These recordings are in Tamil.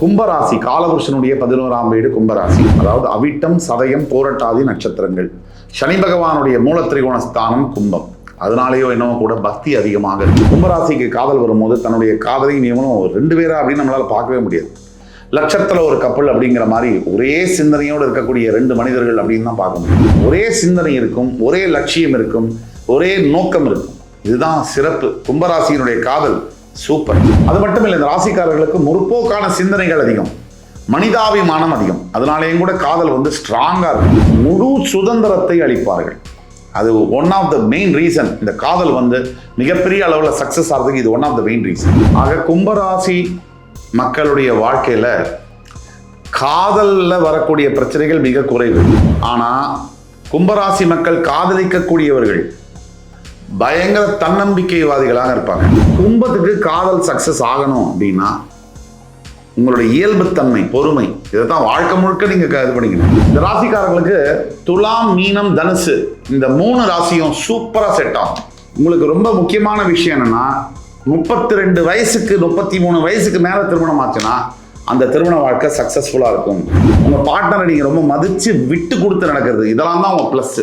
கும்பராசி காலபுருஷனுடைய பதினோராம் வீடு கும்பராசி. அதாவது அவிட்டம் சதயம் போரட்டாதி நட்சத்திரங்கள். சனி பகவானுடைய மூலத்திரிகோண ஸ்தானம் கும்பம். அதனாலேயோ என்னவோ கூட பக்தி அதிகமாக இருக்கு. கும்பராசிக்கு காதல் வரும்போது தன்னுடைய காதலையும் இவனும் ரெண்டு பேரா அப்படின்னு நம்மளால பார்க்கவே முடியாது. லட்சத்துல ஒரு கப்பல் அப்படிங்கிற மாதிரி ஒரே சிந்தனையோடு இருக்கக்கூடிய ரெண்டு மனிதர்கள் அப்படின்னு தான் பார்க்க முடியும். ஒரே சிந்தனை இருக்கும் ஒரே லட்சியம் இருக்கும் ஒரே நோக்கம் இருக்கும். இதுதான் சிறப்பு. கும்பராசியினுடைய காதல் சூப்பர். அது மட்டும் இல்லை இந்த ராசிக்காரர்களுக்கு முற்போக்கான சிந்தனைகள் அதிகம். மனிதாபிமானம் அதிகம். அதனாலேயும் கூட காதல் வந்து ஸ்ட்ராங்காக இருக்கும். முழு சுதந்திரத்தை அளிப்பார்கள். அது one of the main reason இந்த காதல் வந்து மிகப்பெரிய அளவில் சக்ஸஸ் ஆகிறதுக்கு இது one of the main reason ஆக கும்பராசி மக்களுடைய வாழ்க்கையில் காதலில் வரக்கூடிய பிரச்சனைகள் மிக குறைவு. ஆனால் கும்பராசி மக்கள் காதலிக்கக்கூடியவர்கள் பயங்கர தன்னம்பிக்கைவாதிகளாக இருப்பாங்க. கும்பத்துக்கு காதல் சக்சஸ் ஆகணும் அப்படின்னா உங்களுடைய இயல்புத்தன்மை பொறுமை இதை தான் வாழ்க்கை முழுக்க நீங்க இது பண்ணிக்கணும். இந்த ராசிக்காரங்களுக்கு துலாம் மீனம் தனுசு இந்த மூணு ராசியும் சூப்பரா செட் ஆகும். உங்களுக்கு ரொம்ப முக்கியமான விஷயம் என்னன்னா முப்பத்தி ரெண்டு வயசுக்கு முப்பத்தி மூணு வயசுக்கு மேல திருமணம் ஆச்சுன்னா அந்த திருமண வாழ்க்கை சக்சஸ்ஃபுல்லா இருக்கும். உங்க பார்ட்னரை நீங்க ரொம்ப மதிச்சு விட்டு கொடுத்து நடக்கிறது இதெல்லாம் தான் உங்க பிளஸ்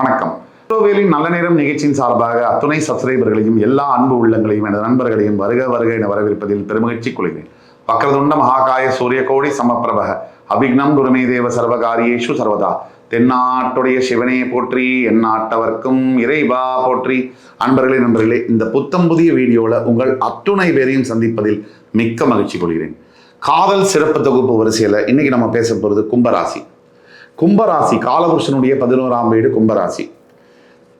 வணக்கம். வேலின் நல்ல நேரம் நிகழ்ச்சியின் சார்பாக அத்துணை சப்ஸ்கிரைபர்களையும் எல்லா அன்பு உள்ளங்களையும் எனது நண்பர்களையும் வருக வருக என வரவேற்பதில் பெருமகிழ்ச்சி கொள்கிறேன். வக்ரதுண்ட மகாகாய சூரிய கோடி சமப்பிரபக அபிக்னம் குருமே தேவ சர்வகாரியேஷு சர்வதா. தென்னாட்டுடைய சிவனே போற்றி எந்நாட்டவர்க்கும் இறைவா போற்றி. அன்பர்களே நண்பர்களே இந்த புத்தம் புதிய வீடியோவில் உங்கள் அத்துணை பேரையும் சந்திப்பதில் மிக்க மகிழ்ச்சி கொள்கிறேன். காதல் சிறப்பு தொகுப்பு வரிசையில் இன்னைக்கு நம்ம பேச போகிறது கும்பராசி. கும்பராசி காலபுருஷனுடைய பதினோராம் வீடு கும்பராசி.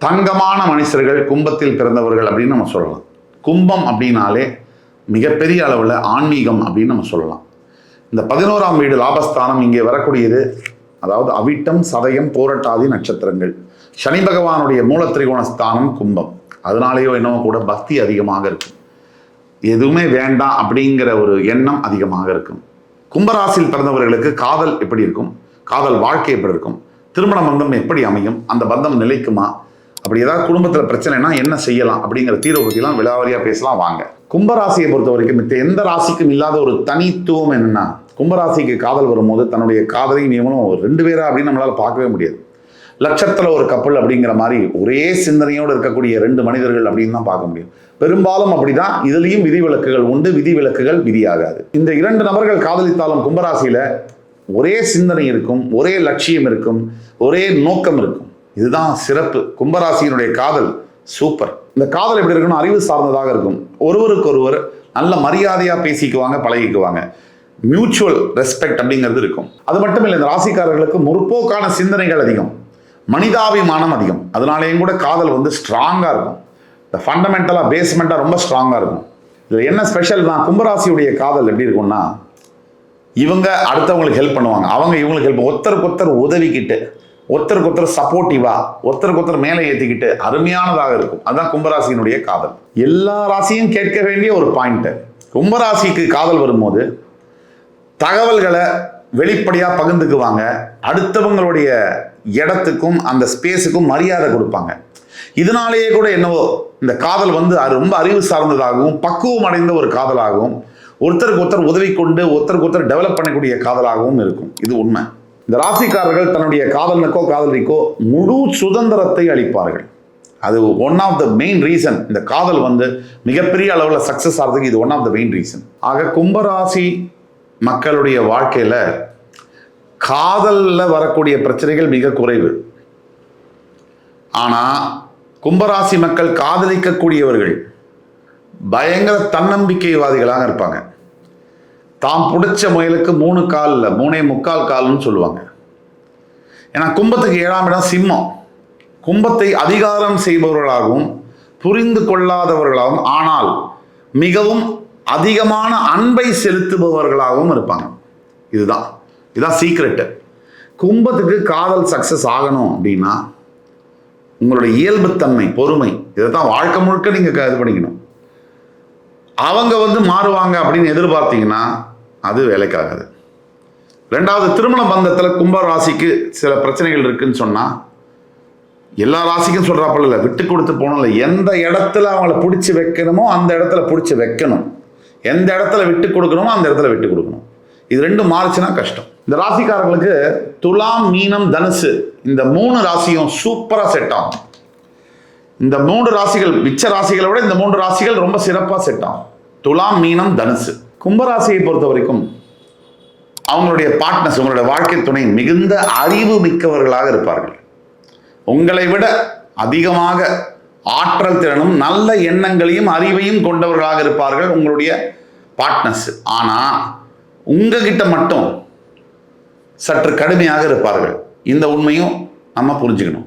தங்கமான மனுஷர்கள் கும்பத்தில் பிறந்தவர்கள் அப்படின்னு நம்ம சொல்லலாம். கும்பம் அப்படின்னாலே மிகப்பெரிய அளவில் ஆன்மீகம் அப்படின்னு நம்ம சொல்லலாம். இந்த பதினோராம் வீடு லாபஸ்தானம் இங்கே வரக்கூடியது அதாவது அவிட்டம் சதயம் போரட்டாதி நட்சத்திரங்கள். சனி பகவானுடைய மூலத்திரிகோண ஸ்தானம் கும்பம். அதனாலேயோ என்னவோ கூட பக்தி அதிகமாக இருக்கும். எதுவுமே வேண்டாம் அப்படிங்கிற ஒரு எண்ணம் அதிகமாக இருக்கும். கும்பராசியில் பிறந்தவர்களுக்கு காதல் எப்படி இருக்கும்? காதல் வாழ்க்கை எப்படி இருக்கும்? திருமண பந்தம் எப்படி அமையும்? அந்த பந்தம் நிலைக்குமா? அப்படி ஏதாவது குடும்பத்தில் பிரச்சனைனா என்ன செய்யலாம்? அப்படிங்கிற தீர்வு பற்றிலாம் விழாவாரியாக பேசலாம். வாங்க. கும்பராசியை பொறுத்த வரைக்கும் மித்த எந்த ராசிக்கும் இல்லாத ஒரு தனித்துவம் என்னென்னா கும்பராசிக்கு காதல் வரும்போது தன்னுடைய காதலையும் நியமனம் ரெண்டு பேரா அப்படின்னு நம்மளால் பார்க்கவே முடியாது. லட்சத்தில் ஒரு கப்பல் அப்படிங்கிற மாதிரி ஒரே சிந்தனையோடு இருக்கக்கூடிய ரெண்டு மனிதர்கள் அப்படின்னு தான் பார்க்க முடியும். பெரும்பாலும் அப்படிதான். இதுலேயும் விதிவிலக்குகள் உண்டு. விதிவிலக்குகள் விதியாகாது. இந்த இரண்டு நபர்கள் காதலித்தாலும் கும்பராசியில ஒரே சிந்தனை இருக்கும் ஒரே லட்சியம் இருக்கும் ஒரே நோக்கம் இருக்கும். இதுதான் சிறப்பு. கும்பராசியினுடைய காதல் சூப்பர் இந்த காதல் எப்படி இருக்குன்னா அறிவு சார்ந்ததாக இருக்கும். ஒருவருக்கொருவர் நல்ல மரியாதையாக பேசிக்குவாங்க பழகிக்குவாங்க. மியூச்சுவல் ரெஸ்பெக்ட் அப்படிங்கிறது இருக்கும். அது மட்டும் இல்லை இந்த ராசிக்காரர்களுக்கு முற்போக்கான சிந்தனைகள் அதிகம். மனிதாபிமானம் அதிகம். அதனாலேயும் கூட காதல் வந்து ஸ்ட்ராங்காக இருக்கும். இந்த ஃபண்டமெண்டலாக பேஸ்மெண்ட்டாக ரொம்ப ஸ்ட்ராங்காக இருக்கும். இதில் என்ன ஸ்பெஷல்னா கும்பராசியுடைய காதல் எப்படி இருக்கும்னா இவங்க அடுத்தவங்களுக்கு ஹெல்ப் பண்ணுவாங்க. அவங்க இவங்களுக்கு ஹெல்ப் ஒருத்தருக்கு ஒருத்தர் உதவிக்கிட்டு ஒருத்தருக்கு ஒருத்தர் சப்போர்ட்டிவா ஒருத்தருக்கு ஒருத்தர் மேலே ஏற்றிக்கிட்டு அருமையானதாக இருக்கும். அதுதான் கும்பராசியினுடைய காதல். எல்லா ராசியும் கேட்க வேண்டிய ஒரு பாயிண்ட்டு கும்பராசிக்கு காதல் வரும்போது தகவல்களை வெளிப்படையாக பகிர்ந்துக்குவாங்க. அடுத்தவங்களுடைய இடத்துக்கும் அந்த ஸ்பேஸுக்கும் மரியாதை கொடுப்பாங்க. இதனாலேயே கூட என்னவோ இந்த காதல் வந்து ரொம்ப அறிவு சார்ந்ததாகவும் பக்குவம் அடைந்த ஒரு காதலாகவும் ஒருத்தருக்கு ஒருத்தர் உதவி கொண்டு ஒருத்தருக்கு ஒருத்தர் டெவலப் பண்ணக்கூடிய காதலாகவும் இருக்கும். இது உண்மை. இந்த ராசிக்காரர்கள் தன்னுடைய காதலனுக்கோ காதலிக்கோ முழு சுதந்திரத்தை அளிப்பார்கள். அது one of the main reason இந்த காதல் வந்து மிகப்பெரிய அளவில் சக்ஸஸ் ஆகிறதுக்கு இது one of the main reason ஆக கும்பராசி மக்களுடைய வாழ்க்கையில் காதலில் வரக்கூடிய பிரச்சனைகள் மிக குறைவு. ஆனால் கும்பராசி மக்கள் காதலிக்கக்கூடியவர்கள் பயங்கர தன்னம்பிக்கைவாதிகளாக இருப்பாங்க. தாம் பிடிச்ச முயலுக்கு மூணு காலில் மூணே முக்கால் கால்னு சொல்லுவாங்க. ஏன்னா கும்பத்துக்கு ஏழாம் இடம் சிம்மம். கும்பத்தை அதிகாரம் செய்பவர்களாகவும் புரிந்து கொள்ளாதவர்களாகவும் ஆனால் மிகவும் அதிகமான அன்பை செலுத்துபவர்களாகவும் இருப்பாங்க. இதுதான். இதுதான் சீக்ரெட்டு கும்பத்துக்கு காதல் சக்ஸஸ் ஆகணும் அப்படின்னா உங்களுடைய இயல்புத்தன்மை பொறுமை இதை தான் வாழ்க்கை முழுக்க நீங்கள் இது பண்ணிக்கணும். அவங்க வந்து மாறுவாங்க அப்படின்னு எதிர்பார்த்தீங்கன்னா அது வேலைக்காகாது. ரெண்டாவது திருமண பந்தத்தில் கும்ப ராசிக்கு சில பிரச்சனைகள் இருக்குன்னு சொன்னால் எல்லா ராசிக்கும் சொல்கிறாப்பில் இல்லை விட்டு கொடுத்து போகணும் இல்லை. எந்த இடத்துல அவங்கள பிடிச்சி வைக்கணுமோ அந்த இடத்துல பிடிச்சி வைக்கணும். எந்த இடத்துல விட்டு கொடுக்கணுமோ அந்த இடத்துல விட்டு கொடுக்கணும். இது ரெண்டும் மாறுச்சுன்னா கஷ்டம். இந்த ராசிக்காரங்களுக்கு துலாம் மீனம் தனுசு இந்த மூணு ராசியும் சூப்பராக செட் ஆகும். இந்த மூன்று ராசிகள் மிச்ச ராசிகளை விட இந்த மூன்று ராசிகள் ரொம்ப சிறப்பாக செட் ஆகும். துலாம் மீனம் தனுசு. கும்பராசியை பொறுத்த வரைக்கும் அவங்களுடைய பார்ட்னர்ஸ் உங்களுடைய வாழ்க்கை துணை மிகுந்த அறிவு மிக்கவர்களாக இருப்பார்கள். உங்களை விட அதிகமாக ஆற்றல் திறனும் நல்ல எண்ணங்களையும் அறிவையும் கொண்டவர்களாக இருப்பார்கள் உங்களுடைய பார்ட்னர்ஸ் ஆனால் உங்ககிட்ட மட்டும் சற்று கடுமையாக இருப்பார்கள். இந்த உண்மையும் நம்ம புரிஞ்சுக்கணும்.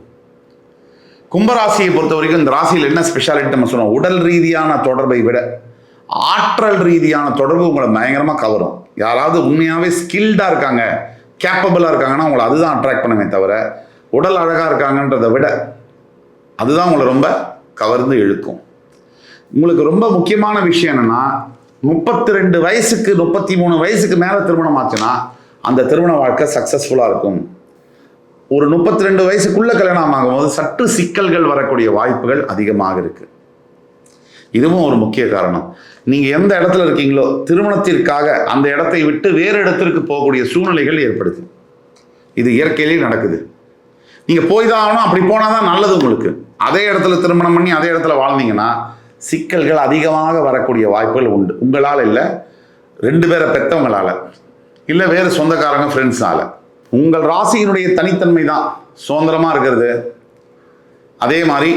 கும்பராசியை பொறுத்த வரைக்கும் இந்த ராசியில் என்ன ஸ்பெஷாலிட்டி நம்ம சொன்னோம் உடல் ரீதியான தொடர்பை விட ஆற்றல் ரீதியான தொடர்பு உங்களை பயங்கரமாக கவரும். யாராவது உண்மையாகவே ஸ்கில்டாக இருக்காங்க கேப்பபிளாக இருக்காங்கன்னா உங்களை அதுதான் அட்ராக்ட் பண்ணுமே தவிர உடல் அழகாக இருக்காங்கன்றதை விட அதுதான் உங்களை ரொம்ப கவர்ந்து இழுக்கும். உங்களுக்கு ரொம்ப முக்கியமான விஷயம் என்னென்னா முப்பத்தி ரெண்டு வயசுக்கு முப்பத்தி மூணு வயசுக்கு மேலே திருமணம் ஆச்சுன்னா அந்த திருமண வாழ்க்கை சக்ஸஸ்ஃபுல்லாக இருக்கும். ஒரு முப்பத்தி ரெண்டு வயசுக்குள்ளே கல்யாணம் ஆகும்போது சற்று சிக்கல்கள் வரக்கூடிய வாய்ப்புகள் அதிகமாக இருக்குது இதுவும் ஒரு முக்கிய காரணம். நீங்கள் எந்த இடத்துல இருக்கீங்களோ திருமணத்திற்காக அந்த இடத்தை விட்டு வேறு இடத்திற்கு போகக்கூடிய சூழ்நிலைகள் ஏற்படுது. இது இயற்கையிலேயே நடக்குது. நீங்கள் போய் தான் ஆகணும் அப்படி போனால் தான் நல்லது உங்களுக்கு. அதே இடத்துல திருமணம் பண்ணி அதே இடத்துல வாழ்ந்தீங்கன்னா சிக்கல்கள் அதிகமாக வரக்கூடிய வாய்ப்புகள் உண்டு. உங்களால் இல்லை ரெண்டு பேரை பெற்றவங்களால் இல்லை வேறு சொந்தக்காரங்க ஃப்ரெண்ட்ஸால் உங்கள் ராசியினுடைய தனித்தன்மை தான். சுதந்திரமாக இருக்கிறது. அதே மாதிரி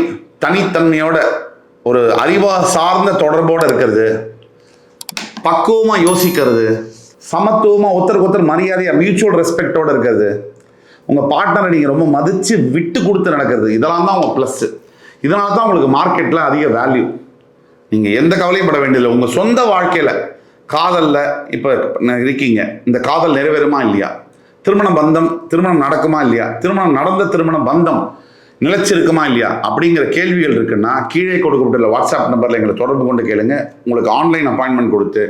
தனித்தன்மையோட ஒரு அறிவா சார்ந்த தொடர்போடு இருக்கிறது. பக்குவமாக யோசிக்கிறது. சமத்துவமாக ஒருத்தருக்கு ஒருத்தர் மரியாதையாக மியூச்சுவல் ரெஸ்பெக்டோடு இருக்கிறது. உங்கள் பார்ட்னரை நீங்கள் ரொம்ப மதித்து விட்டு கொடுத்து நடக்கிறது. இதெல்லாம் தான் உங்கள் ப்ளஸ்ஸு இதனால தான் உங்களுக்கு மார்க்கெட்டில் அதிக வேல்யூ நீங்கள் எந்த கவலையும் பட வேண்டியதில்லை. உங்கள் சொந்த வாழ்க்கையில் காதலில் இப்போ இருக்கீங்க. இந்த காதல் நிறைவேறுமா இல்லையா? திருமண பந்தம் திருமணம் நடக்குமா இல்லையா? திருமணம் நடந்த திருமண பந்தம் நிலைச்சிருக்குமா இல்லையா? அப்படிங்கிற கேள்விகள் இருக்குன்னா கீழே கொடுக்கப்பட்டுள்ள வாட்ஸ்அப் நம்பரில் எங்களை தொடர்பு கொண்டு கேளுங்க. உங்களுக்கு ஆன்லைன் அப்பாயின்மெண்ட் கொடுத்து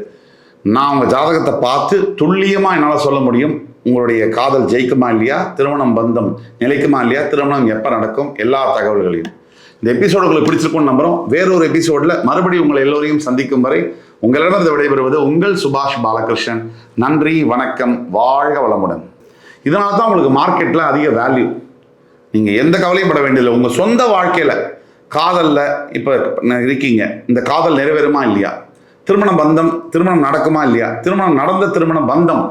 நான் உங்கள் ஜாதகத்தை பார்த்து துல்லியமாக என்னால் சொல்ல முடியும். உங்களுடைய காதல் ஜெயிக்குமா இல்லையா? திருமணம் பந்தம் நிலைக்குமா இல்லையா? திருமணம் எப்போ நடக்கும்? எல்லா தகவல்களையும். இந்த எபிசோடு உங்களுக்கு பிடிச்சிருக்கும்னு நம்புகிறோம் வேறொரு எபிசோடில் மறுபடியும் உங்களை எல்லோரையும் சந்திக்கும் வரை உங்களிடம் விடைபெறுவது உங்கள் சுபாஷ் பாலகிருஷ்ணன். நன்றி வணக்கம் வாழ்க வளமுடன். இதனால தான் உங்களுக்கு மார்க்கெட்டில் அதிக வேல்யூ நீங்கள் எந்த கவலையும் பட வேண்டியதில்லை. உங்கள் சொந்த வாழ்க்கையில் காதலில் இப்போ இருக்கீங்க. இந்த காதல் நிறைவேறுமா இல்லையா? திருமண பந்தம் திருமணம் நடக்குமா இல்லையா? திருமணம் நடந்த திருமண பந்தம்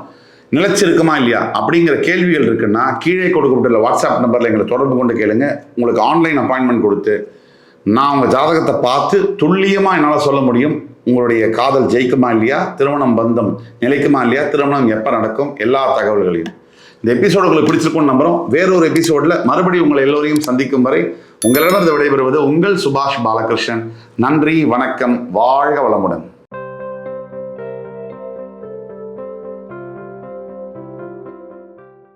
நிலைச்சிருக்குமா இல்லையா? அப்படிங்கிற கேள்விகள் இருக்குன்னா கீழே கொடுக்கப்பட்டுள்ள வாட்ஸ்அப் நம்பரில் எங்களை தொடர்பு கொண்டு கேளுங்க. உங்களுக்கு ஆன்லைன் அப்பாயின்மெண்ட் கொடுத்து நான் உங்கள் ஜாதகத்தை பார்த்து துல்லியமாக என்னால் சொல்ல முடியும். உங்களுடைய காதல் ஜெயிக்குமா இல்லையா? திருமணம் பந்தம் நிலைக்குமா இல்லையா? திருமணம் எப்போ நடக்கும்? எல்லா தகவல்களையும். இந்த எபிசோடு உங்களுக்கு பிடிச்சிருக்கும்னு நம்புறோம். வேறொரு எபிசோட்ல மறுபடியும் உங்களை எல்லோரையும் சந்திக்கும் வரை உங்களிடம் விடைபெறுவது உங்கள் சுபாஷ் பாலகிருஷ்ணன். நன்றி வணக்கம் வாழ்க வளமுடன்.